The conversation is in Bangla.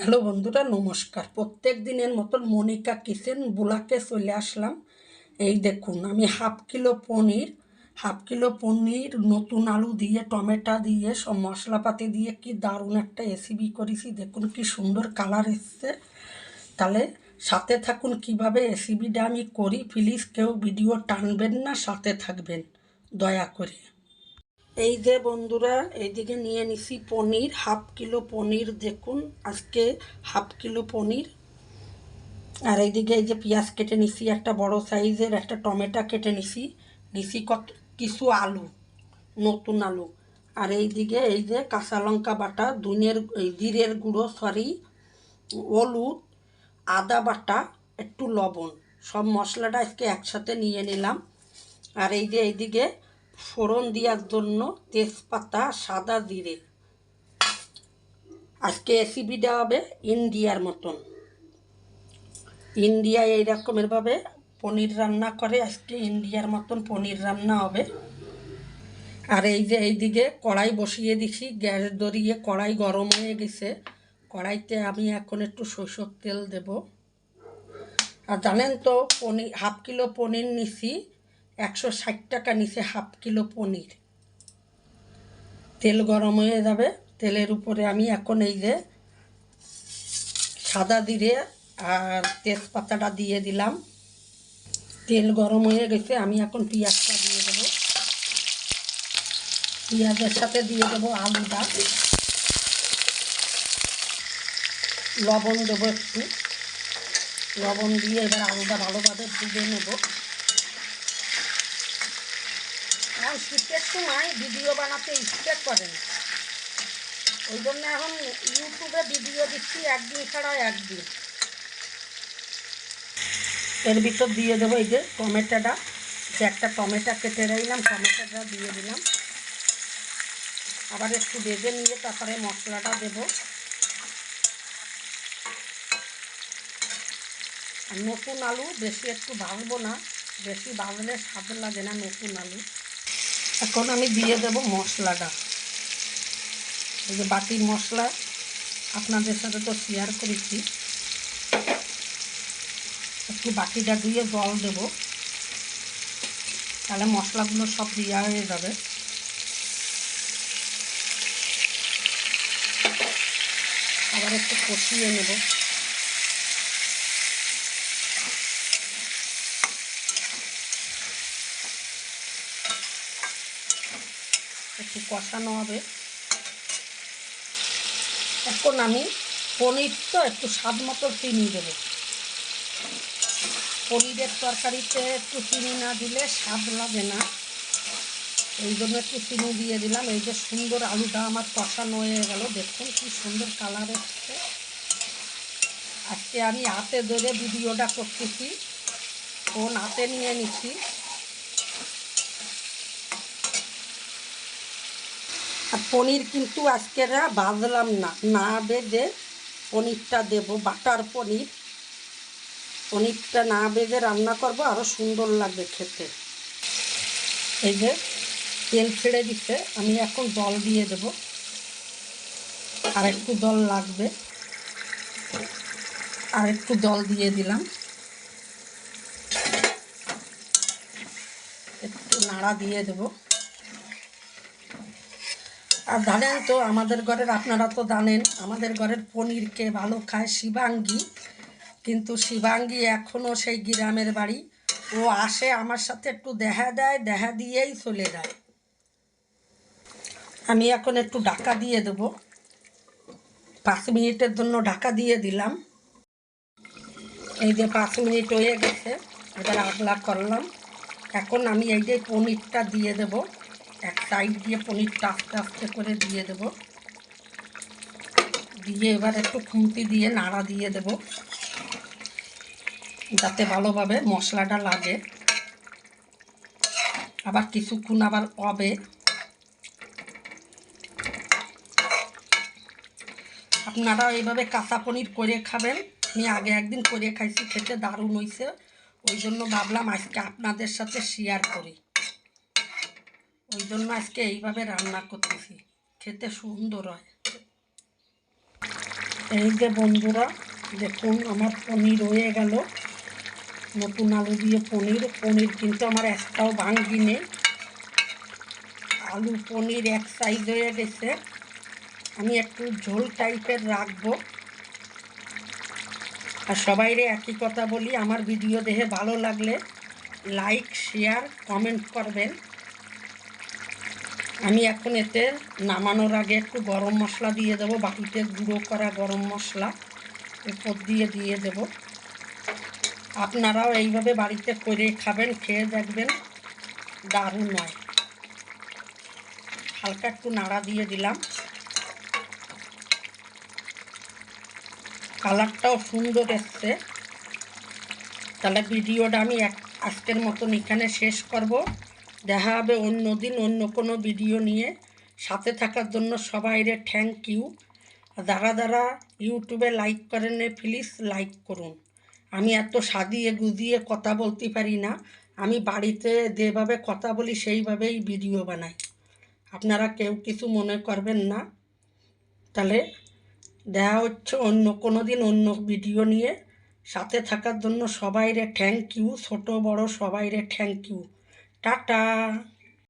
হ্যালো বন্ধুরা, নমস্কার। প্রত্যেক দিনের মতন মনিকা কিচেন বুলাকে চলে আসলাম। এই দেখুন, আমি half kilo paneer, half kilo paneer, নতুন আলু দিয়ে, টমেটো দিয়ে, সব মশলাপাতি দিয়ে কি দারুণ একটা রেসিপি করেছি। দেখুন কি সুন্দর কালার এসছে। তাহলে সাথে থাকুন, কীভাবে রেসিপিটা আমি করি প্লিজ কেউ ভিডিও টানবেন না, সাথে থাকবেন। দয়া করে। এই যে বন্ধুরা, এইদিকে নিয়ে নিছি পনির, হাফ কিলো পনির দেখুন, আজকে হাফ কিলো পনির। আর এইদিকে এই যে পেঁয়াজ কেটে নিছি, একটা বড় সাইজের একটা টমেটো কেটে নিছি। নিছি কত, কিছু আলু, নতুন আলু। আর এইদিকে এই যে কাঁচা লঙ্কা বাটা দুনের এই জিরের গুঁড়ো, সরি, হলুদ, আদা বাটা, একটু লবণ। সব মশলাটা আজকে একসাথে নিয়ে নিলাম। আর এই যে এইদিকে ফোড়ন দেওয়ার জন্য তেজপাতা সাদা জিরে। আজকে রেসিপিটা হবে ইন্ডিয়ার মতন। ইন্ডিয়ায় এই রকমেরভাবে পনির রান্না করে, আজকে ইন্ডিয়ার মতন পনির রান্না হবে। আর এই যে এইদিকে কড়াই বসিয়ে দিছি, গ্যাস ধরিয়ে কড়াই গরম হয়ে গেছে। কড়াইতে আমি এখন একটু সরষের তেল দেব। আর জানেন তো, পনির, হাফ কিলো পনির নিছি একশো ষাট টাকা নিচে হাফ কিলো পনির। তেল গরম হয়ে যাবে, তেলের উপরে আমি এখন এই যে সাদা দিরে আর তেজপাতাটা দিয়ে দিলাম। তেল গরম হয়ে গেছে, আমি এখন পেঁয়াজটা দিয়ে দেবো। পেঁয়াজের সাথে দিয়ে দেবো আলুটা। লবণ দেবো একটু। লবণ দিয়ে এবার আলুটা ভালোভাবে ভুজে নেব। এখন শীতের সময় ভিডিও বানাতে ইচ্ছে করে না। ওই জন্য এখন ইউটিউবে ভিডিও দিচ্ছি একদিন ছাড়া একদিন। এর ভিতর দিয়ে দেবো এই যে টমেটোটা। যে একটা টমেটো কেটে রাখলাম টমেটোটা দিয়ে দিলাম। আবার একটু বেজে নিয়ে তারপরে মশলাটা দেব। নতুন আলু বেশি একটু ভাজবো না, বেশি ভাজলে স্বাদ লাগে না নতুন আলু। এখন আমি দিয়ে দেব মশলাটা। এই যে বাটির মশলা, আপনাদের সাথে তো শেয়ার করেছি। একটু বাটিটা দিয়ে জল দেব। তাহলে মশলাগুলো সব দেওয়া হয়ে যাবে। আবার একটু কষিয়ে নেব। একটু কষানো হবে। এখন আমি পনির তো একটু স্বাদ মতো চিনি দেবো। পনিরের তরকারিতে একটু চিনি না দিলে স্বাদ লাগে না। এই জন্য একটু চিনি দিয়ে দিলাম। এই যে সুন্দর আলুটা আমার কষানো হয়ে গেল, দেখুন কি সুন্দর কালার এসছে। আজকে আমি হাতে ধরে ভিডিওটা করতেছি। ফোন হাতে নিয়ে নিচ্ছি। আর পনির কিন্তু আজকে বাজলাম না। না বেজে পনিরটা দেব, বাটার পনির। পনিরটা না বেজে রান্না করব আরও সুন্দর লাগবে খেতে। এই যে তেল ছেড়ে দিতে আমি এখন জল দিয়ে দেব। আর একটু জল লাগবে। আর একটু জল দিয়ে দিলাম। একটু নাড়া দিয়ে দেবো। আর জানেন তো, আমাদের ঘরের আপনারা তো জানেন, আমাদের ঘরের পনিরকে ভালো খায় শিবাঙ্গী। কিন্তু শিবাঙ্গী এখনও সেই গ্রামের বাড়ি। ও আসে আমার সাথে একটু দেখা দেয়, দেখা দিয়েই চলে যায়। আমি এখন একটু ঢাকা দিয়ে দেবো। পাঁচ মিনিটের জন্য ঢাকা দিয়ে দিলাম। এই যে পাঁচ মিনিট হয়ে গেছে, এবার আগলা করলাম। এখন আমি এই যে পনিরটা দিয়ে দেবো। এক সাইড দিয়ে পনিরটা আস্তে আস্তে করে দিয়ে দেব। দিয়ে এবার একটু খুন্তি দিয়ে নাড়া দিয়ে দেব। যাতে ভালোভাবে মশলাটা লাগে। আবার কিছুক্ষণ আবার হবে আপনারা এইভাবে কাঁচা পনির করে খাবেন। আমি আগে একদিন করে খাইছি, খেতে দারুণ হয়েছে ওই জন্য ভাবলাম আজকে আপনাদের সাথে শেয়ার করি। ওই জন্য আজকে এইভাবে রান্না করতেছি। খেতে সুন্দর হয়। এই যে বন্ধুরা, দেখুন আমার পনির হয়ে গেল। নতুন আলু দিয়ে পনির। পনির কিন্তু আমার একটাও ভাঙ্গি নেই। আলু পনির এক সাইজ হয়ে গেছে। আমি একটু ঝোল টাইপের রাখব। আর সবাইরে একই কথা বলি, আমার ভিডিও দেখে ভালো লাগলে লাইক শেয়ার কমেন্ট করবেন। আমি এখন এতে নামানোর আগে একটু গরম মশলা দিয়ে দেবো, বাটিতে গুঁড়ো করা গরম মশলা, উপর দিয়ে দিয়ে দেব। আপনারাও এইভাবে বাড়িতে করে খাবেন, খেয়ে দেখবেন দারুণ নয় হালকা একটু নাড়া দিয়ে দিলাম। কালারটাও সুন্দর এসছে। তাহলে ভিডিওটা আমি আজকের মতন এখানে শেষ করব। দেখা হবে অন্য দিন, অন্য কোনো ভিডিও নিয়ে। সাথে থাকার জন্য সবাইরে থ্যাংক ইউ যারা যারা ইউটিউবে লাইক করেন প্লিজ লাইক করুন। আমি এত সাজিয়ে গুজিয়ে কথা বলতে পারি না। আমি বাড়িতে যেভাবে কথা বলি, সেইভাবেই ভিডিও বানাই। আপনারা কেউ কিছু মনে করবেন না। তাহলে দেখা হচ্ছে অন্য কোনো দিন, অন্য ভিডিও নিয়ে। সাথে থাকার জন্য সবাইরে থ্যাংক ইউ ছোট, বড় সবাইরে থ্যাংক ইউ টাটা